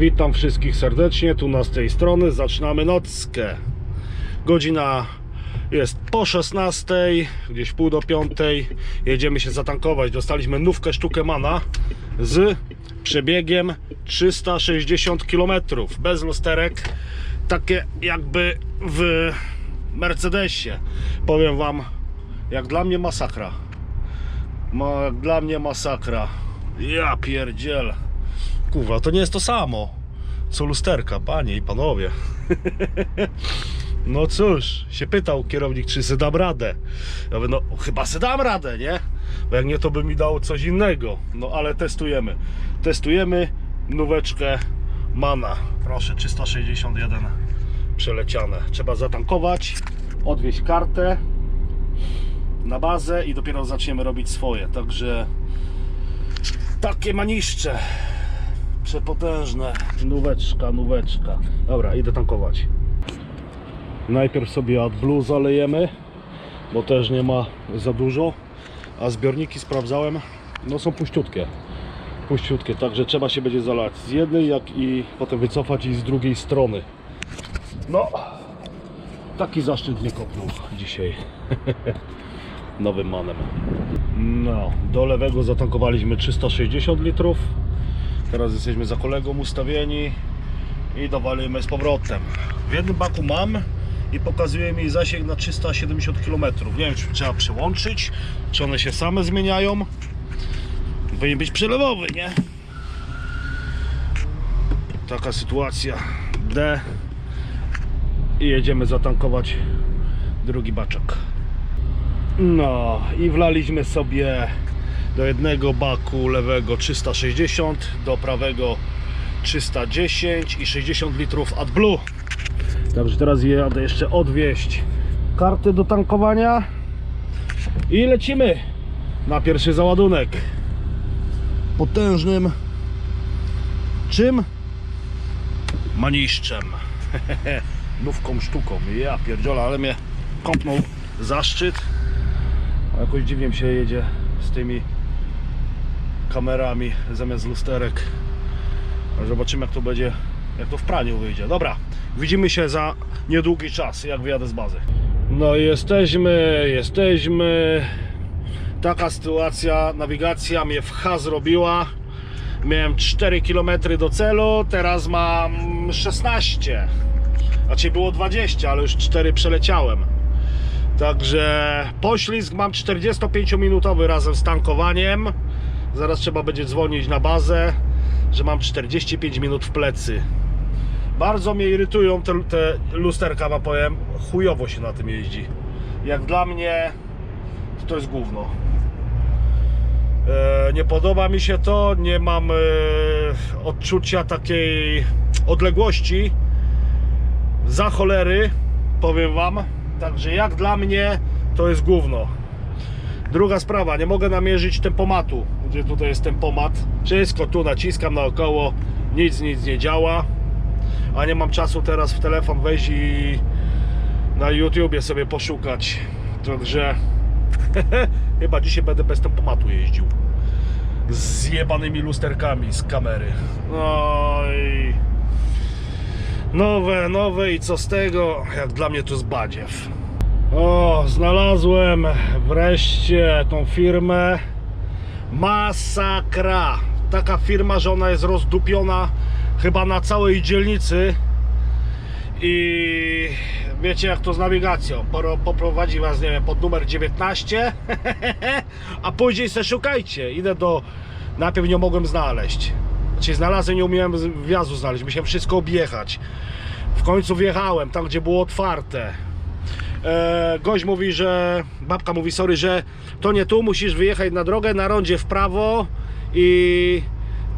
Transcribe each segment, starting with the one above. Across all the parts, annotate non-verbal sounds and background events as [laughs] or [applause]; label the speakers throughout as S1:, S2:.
S1: Witam wszystkich serdecznie, tu na z tej strony zaczynamy nockę. Godzina jest po 16, gdzieś pół do 5. Jedziemy się zatankować. Dostaliśmy nówkę sztukę mana z przebiegiem 360 km bez lusterek. Takie jakby w Mercedesie. Powiem Wam, jak dla mnie masakra. Ma, jak dla mnie masakra. Ja pierdziel. Kurwa, to nie jest to samo. Co lusterka, panie i panowie. No cóż, się pytał kierownik, czy se dam radę. Ja mówię, no chyba se dam radę, nie? Bo jak nie, to by mi dało coś innego. No ale testujemy. Testujemy nóweczkę Mana. Proszę, 361 przeleciane. Trzeba zatankować, odwieźć kartę na bazę i dopiero zaczniemy robić swoje. Także takie maniszcze. Przepotężne. Nóweczka, nóweczka. Dobra, idę tankować. Najpierw sobie AdBlue zalejemy, bo też nie ma za dużo. A zbiorniki sprawdzałem, no są puściutkie. Puściutkie, także trzeba się będzie zalać z jednej, jak i potem wycofać i z drugiej strony. No, taki zaszczyt mnie kopnął dzisiaj. [laughs] Nowym manem. No, do lewego zatankowaliśmy 360 litrów. Teraz jesteśmy za kolegą ustawieni i dowalimy z powrotem. W jednym baku mam i pokazuje mi zasięg na 370 km. Nie wiem, czy trzeba przełączyć, czy one się same zmieniają. Powinien być przelewowy, nie? Taka sytuacja. D. I jedziemy zatankować drugi baczek. No i wlaliśmy sobie do jednego baku lewego 360, do prawego 310 i 60 litrów AdBlue. Także teraz jadę jeszcze odwieźć karty do tankowania i lecimy na pierwszy załadunek. Potężnym czym? Maniszczem. [laughs] Nówką sztuką. Ja pierdziola, ale mnie kąpnął zaszczyt. A Jakoś dziwnie mi się jedzie z tymi kamerami zamiast lusterek. Zobaczymy jak to będzie, jak to w praniu wyjdzie. Dobra, widzimy się za niedługi czas, jak wyjadę z bazy. No jesteśmy, jesteśmy. Taka sytuacja, nawigacja mnie w H zrobiła. Miałem 4 km do celu, teraz mam 16. Znaczy było 20, ale już 4 przeleciałem. Także poślizg mam 45-minutowy razem z tankowaniem. Zaraz trzeba będzie dzwonić na bazę, że mam 45 minut w plecy. Bardzo mnie irytują te, te lusterka, powiem. Chujowo się na tym jeździ. Jak dla mnie, to, to jest gówno. E, nie podoba mi się to, nie mam e, odczucia takiej odległości za cholery, powiem wam. Także jak dla mnie to jest gówno. Druga sprawa, nie mogę namierzyć tempomatu, gdzie tutaj jest tempomat. Wszystko tu naciskam naokoło, nic, nic nie działa. A nie mam czasu teraz w telefon wejść i na YouTubie sobie poszukać. Także [laughs] chyba dzisiaj będę bez tempomatu jeździł. Z zjebanymi lusterkami z kamery. No i nowe, nowe i co z tego? Jak dla mnie to jest badziew. O, znalazłem wreszcie tą firmę Masakra. Taka firma, że ona jest rozdupiona chyba na całej dzielnicy i wiecie jak to z nawigacją. Poprowadzi was, nie wiem, pod numer 19, [laughs] a później se szukajcie. Idę do. Najpierw nie mogłem znaleźć. Znaczy znalazłem, nie umiałem wjazdu znaleźć, musiałem wszystko objechać. W końcu wjechałem tam, gdzie było otwarte. E, gość mówi, że babka mówi, sorry, że to nie tu, musisz wyjechać na drogę, na rondzie w prawo i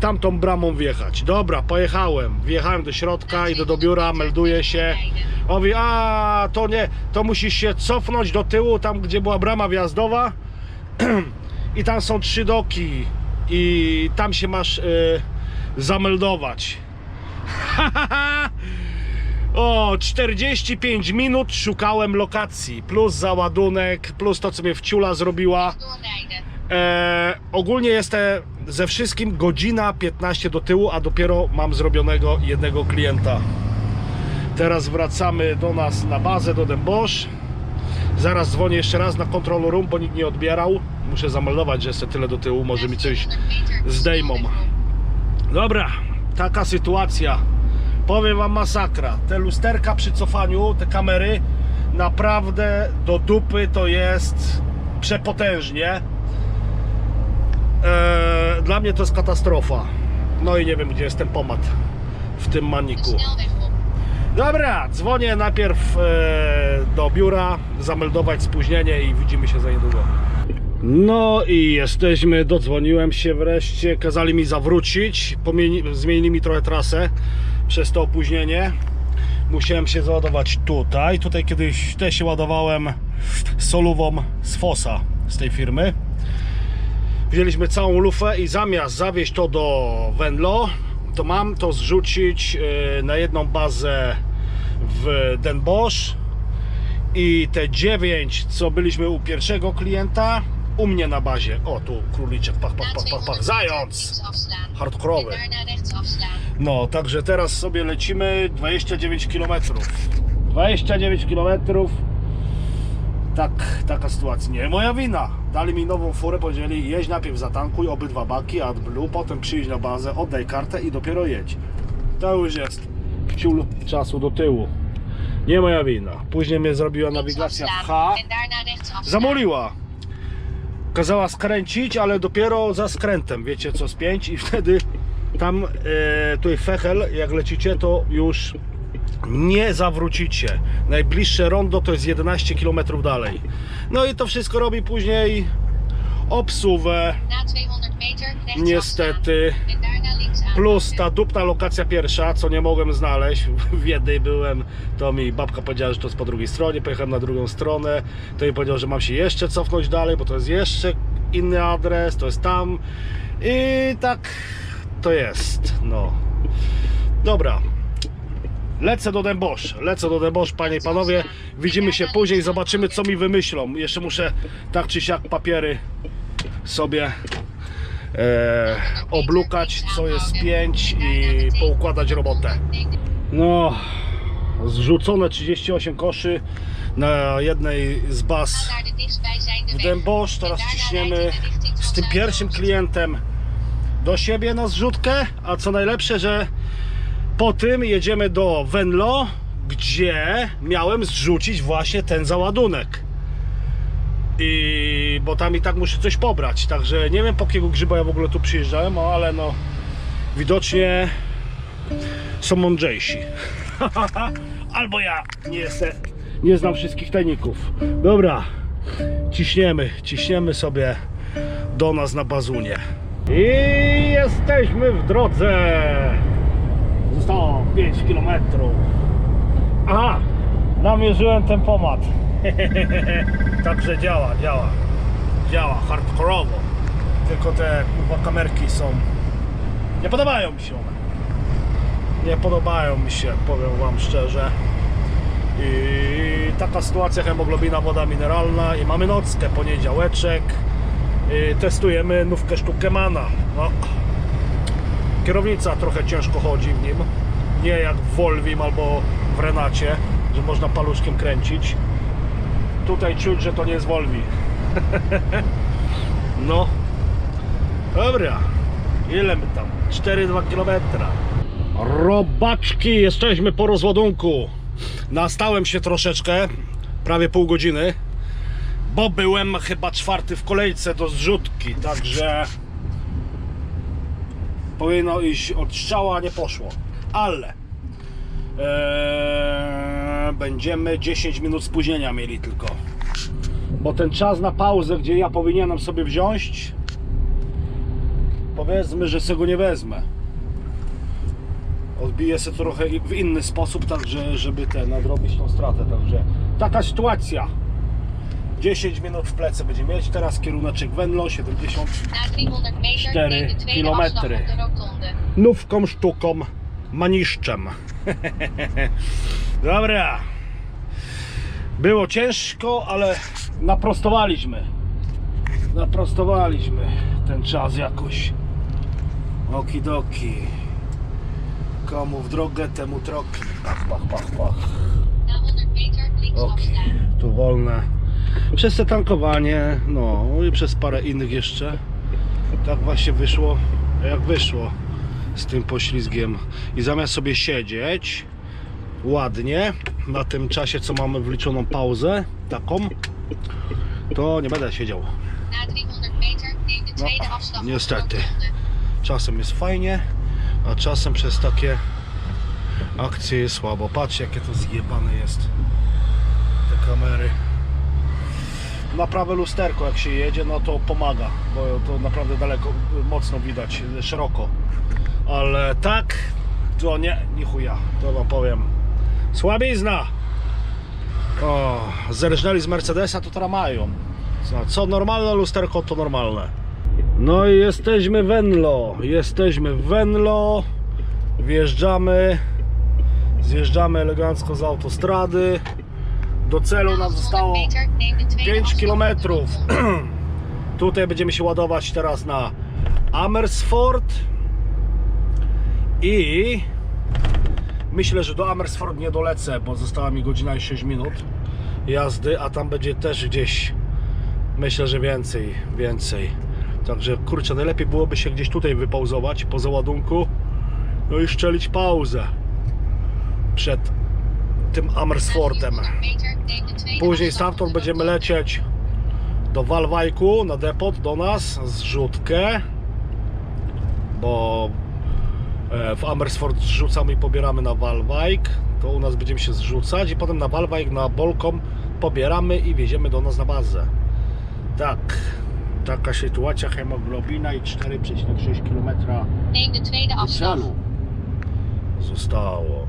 S1: tamtą bramą wjechać. Dobra, pojechałem. Wjechałem do środka, idę do biura, melduję się. On mówi, a to nie, to musisz się cofnąć do tyłu, tam gdzie była brama wjazdowa [clears throat] i tam są trzy doki i tam się masz e, zameldować. [laughs] O, 45 minut szukałem lokacji, plus załadunek, plus to, co mnie wciula zrobiła. E, ogólnie jest e, ze wszystkim godzina 15 do tyłu, a dopiero mam zrobionego jednego klienta. Teraz wracamy do nas na bazę, do Dębosz. Zaraz dzwonię jeszcze raz na control room, bo nikt nie odbierał. Muszę zameldować, że jest tyle do tyłu, może mi coś zdejmą. Dobra, taka sytuacja. Powiem wam masakra. Te lusterka przy cofaniu, te kamery, naprawdę do dupy to jest przepotężnie. Eee, dla mnie to jest katastrofa. No i nie wiem, gdzie jest ten pomad w tym maniku. Dobra, dzwonię najpierw e, do biura, zameldować spóźnienie i widzimy się za niedługo. No i jesteśmy, dodzwoniłem się wreszcie, kazali mi zawrócić, zmienili mi trochę trasę przez to opóźnienie. Musiałem się załadować tutaj, tutaj kiedyś też się ładowałem solówą z Fosa z tej firmy. Wzięliśmy całą lufę i zamiast zawieźć to do Venlo, to mam to zrzucić e, na jedną bazę w Den Bosch i te 9, co byliśmy u pierwszego klienta, u mnie na bazie. O, tu króliczek, pach, pach, pach, pach,
S2: 200
S1: pach, zając! Hardkorowy. No, także teraz sobie lecimy 29 km. 29 km. Tak, taka sytuacja. Nie moja wina. Dali mi nową furę, powiedzieli jeźdź najpierw zatankuj obydwa baki AdBlue, potem przyjdź na bazę, oddaj kartę i dopiero jedź. To już jest ciul czasu do tyłu. Nie moja wina. Później mnie zrobiła nawigacja w. H.
S2: En daarna rechts afslaan.
S1: Zamoliła. Kazała skręcić, ale dopiero za skrętem, wiecie co, spięć i [laughs] wtedy tam, e, tutaj Fechel, jak lecicie, to już nie zawrócicie. Najbliższe rondo to jest 11 km dalej. No i to wszystko robi później obsuwę,
S2: Na 200 meter rechts
S1: niestety. Plus ta dupna lokacja pierwsza, co nie mogłem znaleźć. [laughs] W jednej byłem, to mi babka powiedziała, że to jest po drugiej stronie. Pojechałem na drugą stronę. To mi powiedział, że mam się jeszcze cofnąć dalej, bo to jest jeszcze inny adres, to jest tam. I tak to jest. No. Dobra. Lecę do Dębosz. Lecę do Dębosz, panie i panowie. Widzimy się później, zobaczymy co mi wymyślą. Jeszcze muszę tak czy siak papiery sobie e, oblukać, co jest pięć i poukładać robotę. No, zrzucone 38 koszy na jednej z baz w. Dębosz. Teraz ciśniemy z tym pierwszym klientem do siebie na zrzutkę, a co najlepsze, że po tym jedziemy do Venlo, gdzie miałem zrzucić właśnie ten załadunek. I bo tam i tak muszę coś pobrać, także nie wiem po jakiego grzyba ja w ogóle tu przyjeżdżałem, no, ale no widocznie są mądrzejsi. [laughs] Albo ja nie jestem, nie znam wszystkich tajników. Dobra, ciśniemy, ciśniemy sobie do nas na bazunie. I jesteśmy w drodze. Zostało 5 km. Aha, namierzyłem tempomat. [laughs] Także działa, działa. Działa hardkorowo. Tylko te kamerki są. Nie podobają mi się one. Nie podobają mi się, powiem wam szczerze. I taka sytuacja, hemoglobina, woda mineralna i mamy nockę, poniedziałeczek. I testujemy nówkę sztukę mana. No. Kierownica trochę ciężko chodzi w nim. Nie jak w Volvim albo w Renacie, że można paluszkiem kręcić. Tutaj czuć, że to nie jest Volvi. [laughs] no. Dobra. Ile my tam? 4,2 km. Robaczki, jesteśmy po rozładunku. Nastałem się troszeczkę, prawie pół godziny, bo byłem chyba czwarty w kolejce do zrzutki, także powinno iść od strzała, nie poszło. Ale eee, będziemy 10 minut spóźnienia mieli tylko. Bo ten czas na pauzę, gdzie ja powinienem sobie wziąć, powiedzmy, że sobie go nie wezmę odbiję się trochę w inny sposób, także żeby te nadrobić tą stratę. Także taka sytuacja. 10 minut w plecy będzie mieć. Teraz kieruneczek Venlo 70
S2: Na 300 meter
S1: Cztery
S2: neem de tweede
S1: kilometry.
S2: afslag op de rotonde.
S1: nówką sztuką maniszczem. [laughs] Dobra. Było ciężko, ale naprostowaliśmy. Naprostowaliśmy ten czas jakoś. Okidoki. Komu w drogę, temu troki. Pach, pach, pach, pach.
S2: Na 100 meter links
S1: Oki,
S2: afslaan.
S1: tu wolne. Przez te tankowanie, no i przez parę innych jeszcze. Tak właśnie wyszło, jak wyszło z tym poślizgiem. I zamiast sobie siedzieć ładnie na tym czasie, co mamy wliczoną pauzę, taką, to nie będę siedział.
S2: Na 300 meter neem de tweede afslag op de
S1: niestety. Czasem jest fajnie, a czasem przez takie akcje jest słabo. Patrzcie jakie to zjebane jest. Te kamery. Na prawe lusterko jak się jedzie, no to pomaga, bo to naprawdę daleko, mocno widać, szeroko. Ale tak, to nie, ni chuja, to wam powiem. Słabizna! O, zerżnęli z Mercedesa, to teraz mają. Co, co normalne lusterko, to normalne. No i jesteśmy w Venlo. Jesteśmy w Venlo. Wjeżdżamy. Zjeżdżamy elegancko z autostrady. Do celu
S2: Na
S1: nam
S2: 100
S1: zostało
S2: meter neem de tweede
S1: 5
S2: afslag op de
S1: kilometrów.
S2: rotonde. [clears throat]
S1: Tutaj będziemy się ładować teraz na Amersfoort. I myślę, że do Amersfoort nie dolecę, bo została mi godzina i 6 minut jazdy, a tam będzie też gdzieś myślę, że więcej, więcej. Także kurczę, najlepiej byłoby się gdzieś tutaj wypauzować po załadunku. No i szczelić pauzę przed tym Amersfoortem.
S2: 400 meter neem de tweede
S1: Później stamtąd będziemy lecieć do Walwajku na depot do nas, zrzutkę, bo e, w Amersfoort zrzucamy i pobieramy na Walwajk, to u nas będziemy się zrzucać i potem na Walwajk na Bolkom pobieramy i wieziemy do nas na bazę. Tak, taka sytuacja, hemoglobina i 4,6 km celu zostało.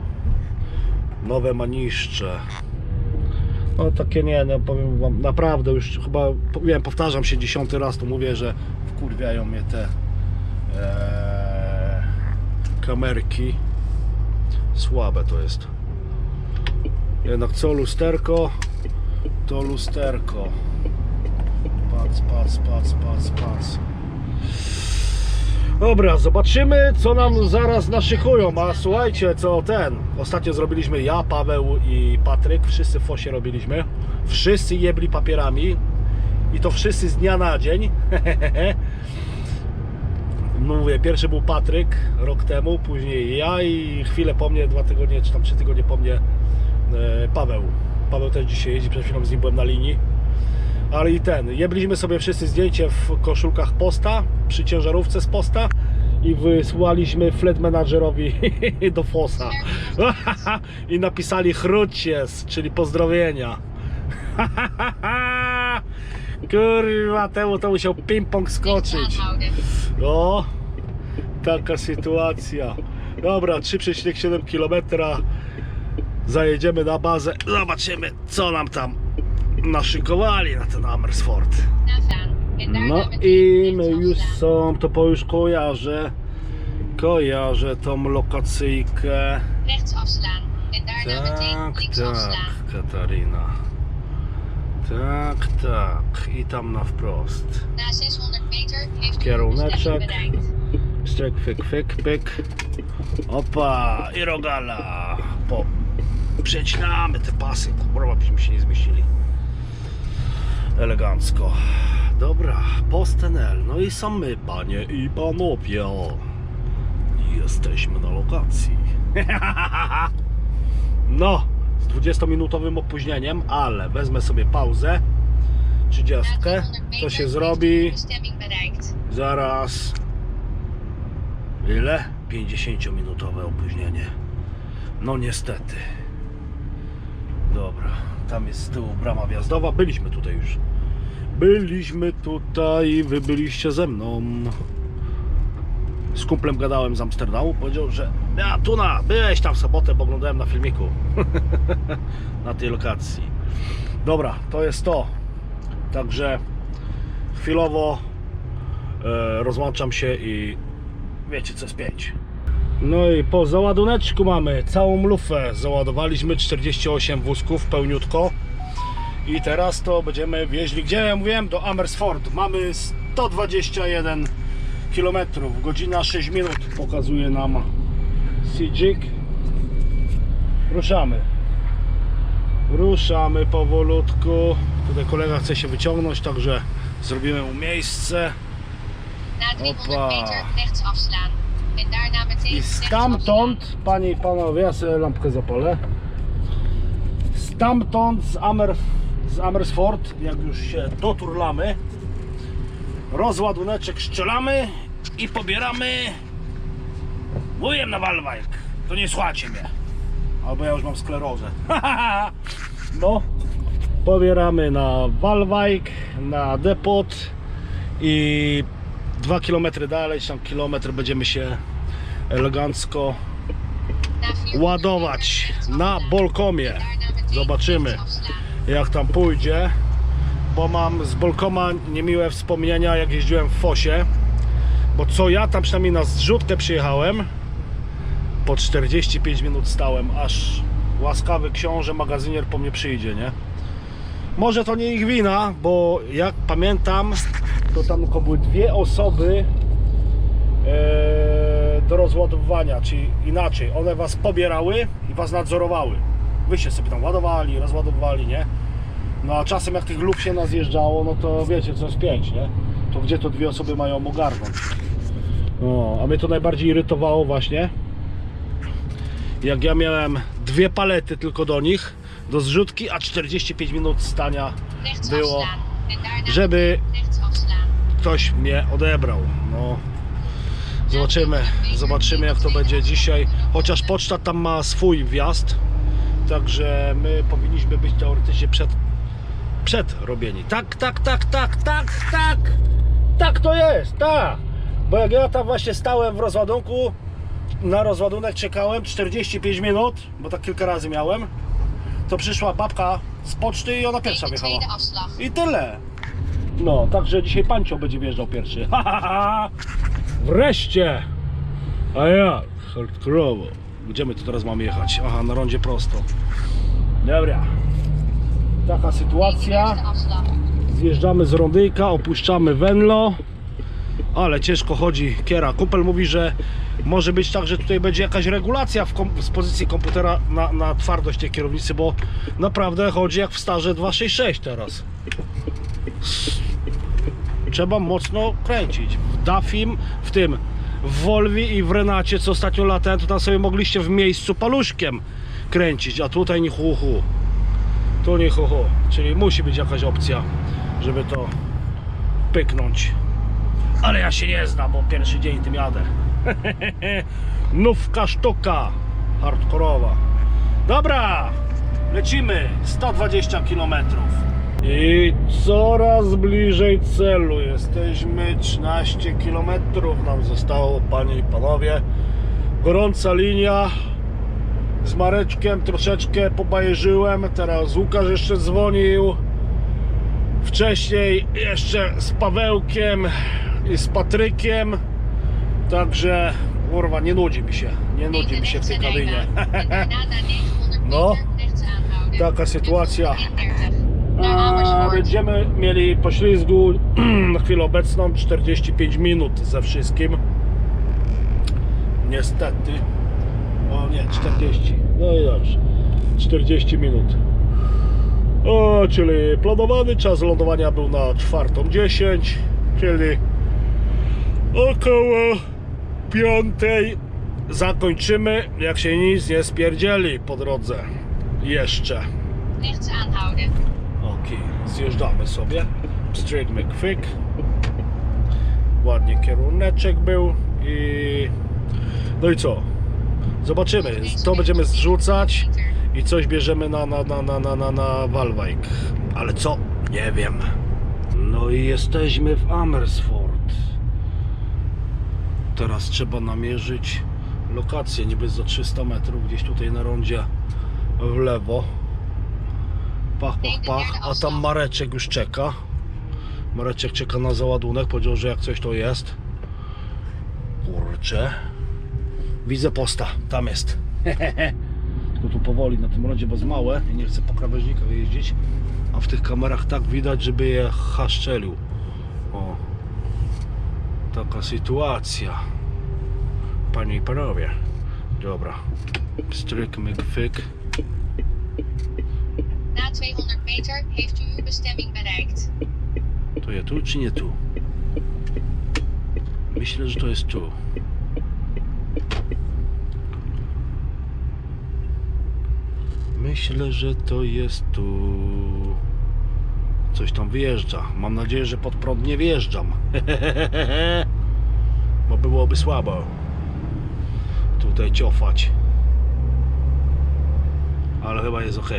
S1: Nowe maniszcze. No takie nie, no powiem wam, naprawdę już chyba, wiem, powtarzam się dziesiąty raz, to mówię, że wkurwiają mnie te e, kamerki. Słabe to jest. Jednak co lusterko, to lusterko. Pac, pac, pac, pac, pac. Dobra, zobaczymy co nam zaraz naszykują. A słuchajcie, co ten. Ostatnio zrobiliśmy ja, Paweł i Patryk. Wszyscy w fosie robiliśmy. Wszyscy jebli papierami. I to wszyscy z dnia na dzień. [laughs] No Mówię, pierwszy był Patryk rok temu, później ja i chwilę po mnie, dwa tygodnie czy tam trzy tygodnie po mnie e, Paweł. Paweł też dzisiaj jeździ, przed chwilą z nim byłem na linii. Ale i ten, jebliśmy sobie wszyscy zdjęcie w koszulkach posta, przy ciężarówce z posta i wysłaliśmy flat managerowi [laughs] do fosa. [laughs] I napisali chrucies, czyli pozdrowienia. [laughs] Kurwa, temu to musiał ping-pong skoczyć. O, taka sytuacja. Dobra, 3,7 km. Zajedziemy na bazę. Zobaczymy, co nam tam naszykowali na ten Amersfoort. No i my już są, to po już kojarzę. Kojarzę tą lokacyjkę. Tak,
S2: links afslaan.
S1: tak, Katarina. Tak, tak. I tam na wprost.
S2: Na 600 meter heeft u uw
S1: Kieruneczek. Strek, fyk, fyk, pyk. Opa, i rogala. Po... Przecinamy te pasy, kurwa, byśmy się nie zmieścili. Elegancko. Dobra, postenel. No i są my, panie i panowie. Jesteśmy na lokacji. [laughs] No, z 20-minutowym opóźnieniem, ale wezmę sobie pauzę. 30.
S2: Na 300
S1: Co
S2: meter
S1: się zrobi? Zaraz. Ile? 50-minutowe opóźnienie. No niestety. Dobra, tam jest z tyłu brama wjazdowa. Byliśmy tutaj już. Byliśmy tutaj, wy byliście ze mną. Z kumplem gadałem z Amsterdamu, powiedział, że ja Tuna, byłeś tam w sobotę, bo oglądałem na filmiku. [laughs] na tej lokacji. Dobra, to jest to. Także chwilowo e, rozłączam się i wiecie co jest 5. No i po załaduneczku mamy całą lufę. Załadowaliśmy 48 wózków pełniutko I teraz to będziemy wieźli, gdzie ja mówiłem? Do Amersfoort. Mamy 121 km, godzina 6 minut pokazuje nam Sidzik. Ruszamy. Ruszamy powolutku. Tutaj kolega chce się wyciągnąć, także zrobimy mu miejsce.
S2: Na 300
S1: Hoppa.
S2: meter rechts afslaan.
S1: I stamtąd, panie i panowie, ja sobie lampkę zapalę. Stamtąd z, Amer, z Amersfoort, jak już się doturlamy, rozładuneczek strzelamy i pobieramy. Mówiłem na Walwajk, to nie słuchacie mnie. Albo ja już mam sklerozę. [laughs] no, pobieramy na Walwajk, na depot i dwa kilometry dalej, tam kilometr będziemy się elegancko
S2: Na 400
S1: ładować na. Bolkomie. Zobaczymy jak tam pójdzie, bo mam z Bolkoma niemiłe wspomnienia jak jeździłem w Fosie, bo co ja tam przynajmniej na zrzutkę przyjechałem, po 45 minut stałem, aż łaskawy książę magazynier po mnie przyjdzie, nie? Może to nie ich wina, bo jak pamiętam, to tam tylko były dwie osoby e, do rozładowywania, czyli inaczej, one was pobierały i was nadzorowały. Wyście sobie tam ładowali, rozładowywali, nie? No a czasem jak tych lub się nazjeżdżało, no to wiecie, co jest pięć, nie? To gdzie to dwie osoby mają ogarnąć? No, a mnie to najbardziej irytowało właśnie, jak ja miałem dwie palety tylko do nich, do zrzutki, a 45 minut stania było, żeby. Ktoś mnie odebrał. No. Zobaczymy, zobaczymy jak to będzie dzisiaj. Chociaż poczta tam ma swój wjazd, także my powinniśmy być teoretycznie przed, przed robieni. Tak, tak, tak, tak, tak, tak, tak to jest, tak. Bo jak ja tam właśnie stałem w rozładunku, na rozładunek czekałem 45 minut, bo tak kilka razy miałem, to przyszła babka z poczty i ona pierwsza wjechała. I tyle. No, także dzisiaj Pancio będzie wjeżdżał pierwszy. Ha, ha, ha. Wreszcie! A ja, hardkorowo. Gdzie my tu teraz mamy jechać? Aha, na rondzie prosto. Dobra. Taka sytuacja. Zjeżdżamy z rondyjka, opuszczamy Venlo. Ale ciężko chodzi kiera. Kupel mówi, że może być tak, że tutaj będzie jakaś regulacja w z pozycji komputera na, na twardość tej kierownicy, bo naprawdę chodzi jak w starze 266 teraz. Trzeba mocno kręcić. W Dafim, w tym w Volvi i w Renacie, co ostatnio latałem, to tam sobie mogliście w miejscu paluszkiem kręcić, a tutaj nie hu hu. Tu nie hu hu. Czyli musi być jakaś opcja, żeby to pyknąć. Ale ja się nie znam, bo pierwszy dzień tym jadę. [laughs] Nówka sztuka hardkorowa. Dobra, lecimy 120 km. I coraz bliżej celu jesteśmy. 13 km nam zostało, panie i panowie. Gorąca linia. Z Mareczkiem troszeczkę pobajerzyłem. Teraz Łukasz jeszcze dzwonił. Wcześniej jeszcze z Pawełkiem i z Patrykiem. Także kurwa nie nudzi mi się. Nie nudzi mi się w tej kabinie.
S2: rijbaan. En daarna na 900
S1: No. Taka sytuacja.
S2: 33. Naar
S1: A,
S2: Amersfoort.
S1: Będziemy mieli po ślizgu [clears throat] na chwilę obecną 45 minut ze wszystkim. Niestety. O nie, 40. No i dobrze. 40 minut. O, czyli planowany czas lądowania był na 4.10, czyli około 5 zakończymy, jak się nic nie spierdzieli po drodze. Jeszcze.
S2: Rechts aanhouden.
S1: Ok, zjeżdżamy sobie. Pstrygmy kwyk. Ładnie kieruneczek był i... No i co? Zobaczymy. To będziemy zrzucać i coś bierzemy na, na, na, na, na, na, na Walwajk. Ale co? Nie wiem. No i jesteśmy w Amersfoort. Teraz trzeba namierzyć lokację, niby za 300 metrów, gdzieś tutaj na rondzie w lewo. Pach, pach, pach, a tam Mareczek już czeka. Mareczek czeka na załadunek, powiedział, że jak coś to jest. Kurczę. Widzę posta, tam jest. [laughs] Bo tu powoli na tym rondzie, bo jest małe i nie chcę po krawężnikach jeździć. A w tych kamerach tak widać, żeby je haszczelił. O. Taka sytuacja. Panie i panowie. Dobra. Stryk, myk, fyk.
S2: Na 200 meter heeft u uw bestemming bereikt.
S1: To je tu czy nie tu? Myślę, że to jest tu. Myślę, że to jest tu. Coś tam wyjeżdża. Mam nadzieję, że pod prąd nie wjeżdżam. [laughs] Bo byłoby słabo. Tutaj ciofać. Ale chyba jest ok.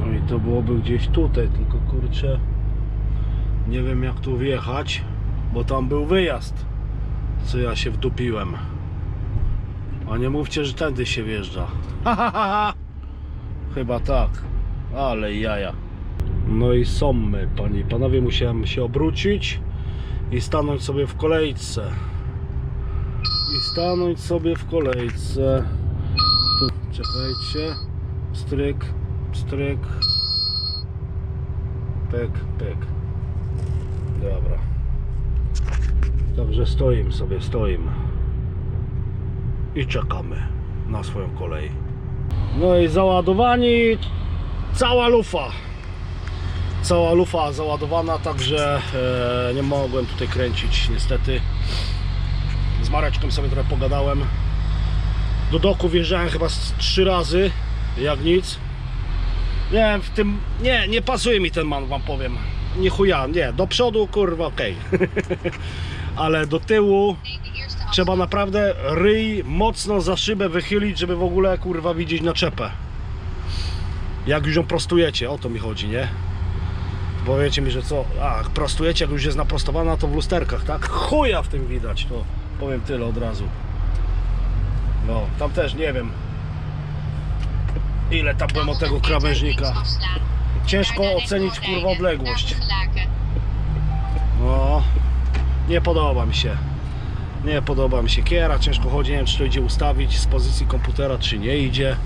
S1: No i to byłoby gdzieś tutaj, tylko kurczę. Nie wiem jak tu wjechać, bo tam był wyjazd. Co ja się wdupiłem. A nie mówcie, że tędy się wjeżdża. [laughs] Ha. Chyba tak. Ale jaja. No i są my, panie i panowie. Musiałem się obrócić i stanąć sobie w kolejce. I stanąć sobie w kolejce. Tu, czekajcie. Stryk, stryk. Pyk, pyk. Dobra. Także stoimy sobie, stoimy. I czekamy na swoją kolej. No i załadowani cała lufa. Cała lufa załadowana, także e, nie mogłem tutaj kręcić niestety. Z Mareczkiem sobie trochę pogadałem. Do doku wjeżdżałem chyba trzy razy, jak nic. Nie, w tym. Nie, nie pasuje mi ten man, wam powiem. Nie chuja, nie. Do przodu, kurwa, okej. [laughs] Ale do tyłu trzeba naprawdę ryj mocno za szybę wychylić, żeby w ogóle kurwa widzieć naczepę. Jak już ją prostujecie, o to mi chodzi, nie? Powiecie mi, że co? A, prostujecie, jak już jest naprostowana, to w lusterkach, tak? Chuja w tym widać, to powiem tyle od razu. No, tam też nie wiem. Ile od tego
S2: 100 meter
S1: krawężnika. Ciężko ocenić kurwa odległość. No, nie podoba mi się. Nie podoba mi się kiera, ciężko chodzi, nie wiem czy to idzie ustawić z pozycji komputera, czy nie idzie.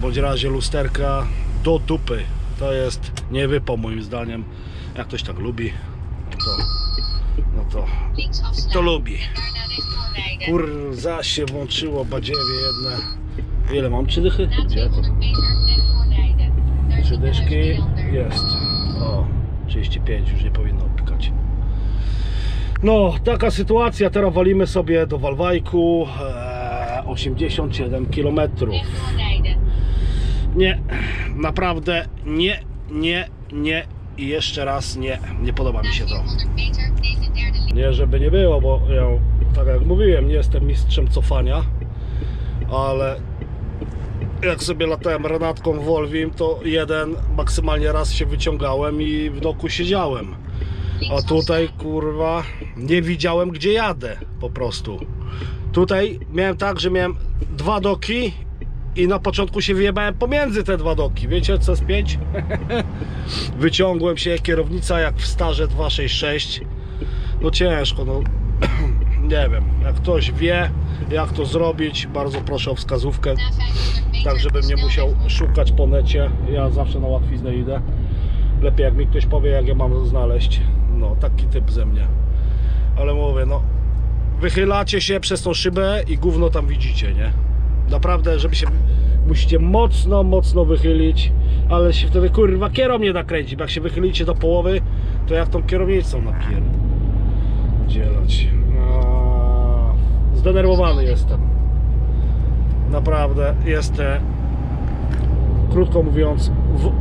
S1: Bądź razie lusterka do dupy. To jest nie wypał moim zdaniem. Jak ktoś tak lubi, no to, no to, to lubi. Kurza się włączyło badziewie jedne. Ile mam? Trzy dychy? Gdzie to?
S2: 200 meter rechtdoor rijden. Naar
S1: Trzy dyszki jest. O, 35 już nie powinno pikać. No, taka sytuacja. Teraz walimy sobie do Walwajku. E, 87 km.
S2: Rechtdoor rijden.
S1: Nie, naprawdę nie, nie, nie i jeszcze raz nie. Nie podoba mi się to.
S2: 400 meter neem de derde link.
S1: Nie, żeby nie było, bo ja, tak jak mówiłem, nie jestem mistrzem cofania, ale jak sobie latałem Renatką w Wolwim, to jeden, maksymalnie raz się wyciągałem i w doku siedziałem. A tutaj, kurwa, nie widziałem gdzie jadę po prostu. Tutaj miałem tak, że miałem dwa doki i na początku się wyjebałem pomiędzy te dwa doki. Wiecie co z pięć? [laughs] Wyciągłem się, kierownica jak w starze 266. No ciężko, no [clears throat] nie wiem. Jak ktoś wie, jak to zrobić, bardzo proszę o wskazówkę.
S2: Na 500 meter
S1: Tak, żebym nie musiał szukać po necie. Ja zawsze na łatwiznę idę. Lepiej jak mi ktoś powie, jak ja mam znaleźć. No, taki typ ze mnie. Ale mówię, no, wychylacie się przez tą szybę i gówno tam widzicie, nie? Naprawdę, żeby się. Musicie mocno, mocno wychylić, ale się wtedy kurwa kierą nie nakręci. Jak się wychylicie do połowy, to jak tą kierownicą napierdzielać. A, Zdenerwowany jestem. Naprawdę jestem, krótko mówiąc,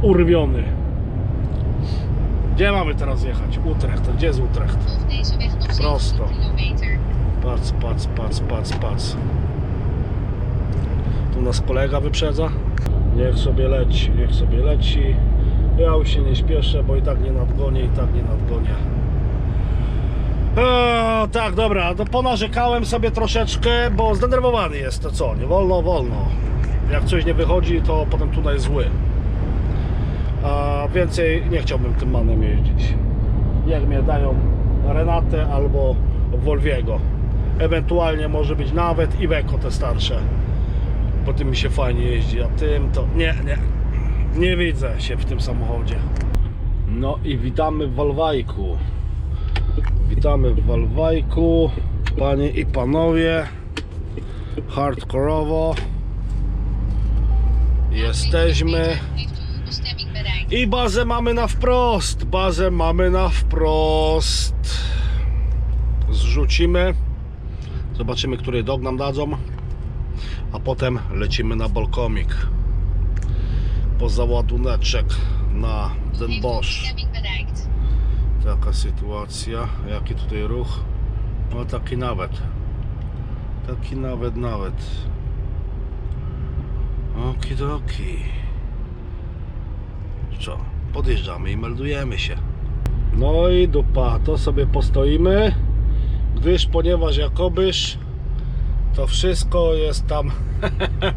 S1: wurwiony. Gdzie mamy teraz jechać? Utrecht. Gdzie jest Utrecht? Prosto.
S2: 70 kilometer.
S1: Pac, pac, pac, pac, pac. Tu nas kolega wyprzedza. Niech sobie leci, niech sobie leci. Ja już się nie śpieszę, bo i tak nie nadgonię, i tak nie nadgonię. Eee, tak, dobra, to ponarzekałem sobie troszeczkę, bo zdenerwowany jest. To co, nie wolno, wolno. Jak coś nie wychodzi, to potem tutaj zły. A więcej nie chciałbym tym manem jeździć. Jak mnie dają Renatę albo Volviego. Ewentualnie może być nawet Iveco te starsze. Bo tym mi się fajnie jeździ, a tym to nie, nie, nie widzę się w tym samochodzie. No i witamy w Walwajku. Witamy w Walwajku, panie i panowie. Hardkorowo. Jesteśmy. I bazę mamy na wprost. Bazę mamy na wprost. Zrzucimy. Zobaczymy, który dog nam dadzą. A potem lecimy na balkomik. Po załaduneczek na
S2: uw
S1: Bosch. Taka sytuacja. Jaki tutaj ruch? No taki nawet. Taki nawet, nawet. Okidoki. Co? Podjeżdżamy i meldujemy się. No i dupa, to sobie postoimy, gdyż ponieważ jakobyż to wszystko jest tam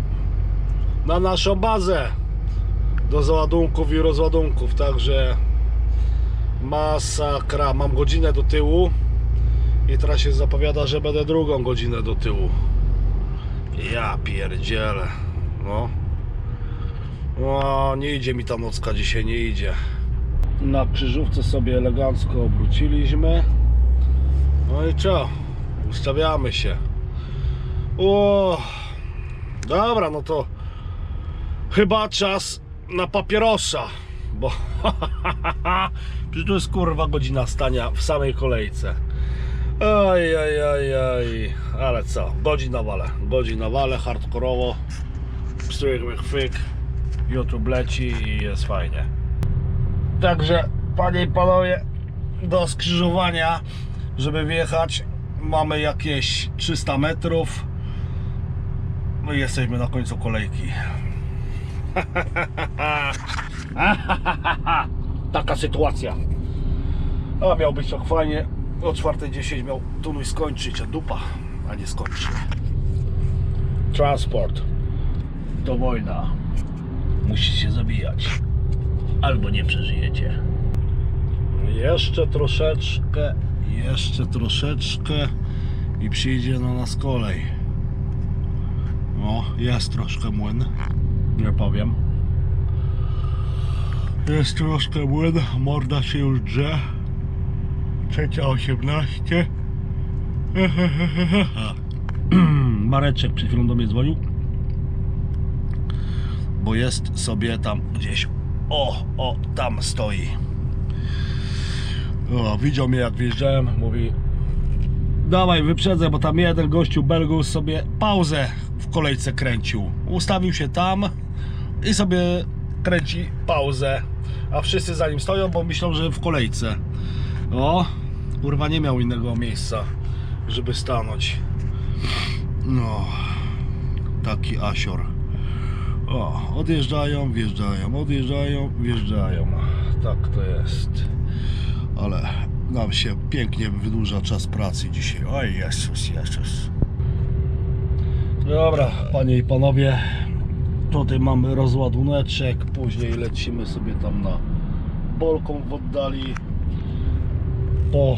S1: [laughs] na naszą bazę do załadunków i rozładunków, także Masakra. Mam godzinę do tyłu i teraz się zapowiada, że będę drugą godzinę do tyłu. Ja pierdzielę. No. No, nie idzie mi ta nocka dzisiaj, nie idzie. Na krzyżówce sobie elegancko obróciliśmy. No i co? Ustawiamy się. O, dobra, no to chyba czas na papierosa, bo [laughs] przecież to jest kurwa godzina stania w samej kolejce. Oj, oj, oj, oj, ale co, godzina wale, godzina wale, hardkorowo, stryk, chwyk, YouTube leci i jest fajnie. Także, panie i panowie, do skrzyżowania, żeby wjechać, mamy jakieś 300 metrów. No i jesteśmy na końcu kolejki. [laughs] [laughs] Taka sytuacja. A miał być tak fajnie. O 4.10 miał tunuj skończyć, a dupa, a nie skończy. Transport to wojna. Musi się zabijać. Albo nie przeżyjecie. Jeszcze troszeczkę, jeszcze troszeczkę i przyjdzie na nas kolej. O, jest troszkę młyn. Nie powiem. Jest troszkę młyn, morda się już drze. Trzecia 18. [clears throat] Mareczek przed chwilą do mnie dzwonił. Bo jest sobie tam gdzieś. O, o, tam stoi. O, widział mnie jak wjeżdżałem, mówi Dawaj, wyprzedzę, bo tam jeden gościu Belgus sobie pauzę w kolejce kręcił. Ustawił się tam i sobie kręci pauzę. A wszyscy za nim stoją, bo myślą, że w kolejce. O, kurwa nie miał innego miejsca, żeby stanąć. No, taki asior. O, odjeżdżają, wjeżdżają, odjeżdżają, wjeżdżają. Tak to jest. Ale nam się pięknie wydłuża czas pracy dzisiaj. Oj, Jezus, Jezus. Dobra, panie i panowie, tutaj mamy rozładuneczek, później lecimy sobie tam na Bolką w oddali po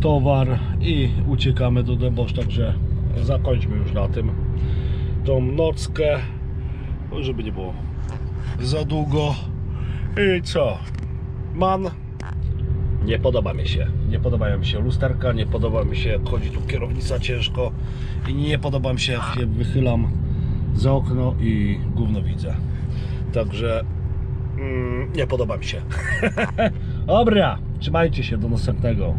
S1: towar i uciekamy do Dębosz, także zakończmy już na tym tą nockę, żeby nie było za długo. I co? Man nie podoba mi się. Nie podobają mi się lusterka, nie podoba mi się jak chodzi tu kierownica ciężko i nie podoba mi się jak się wychylam za okno i gówno widzę. Także mm, nie podoba mi się. [laughs] Dobra, trzymajcie się do następnego.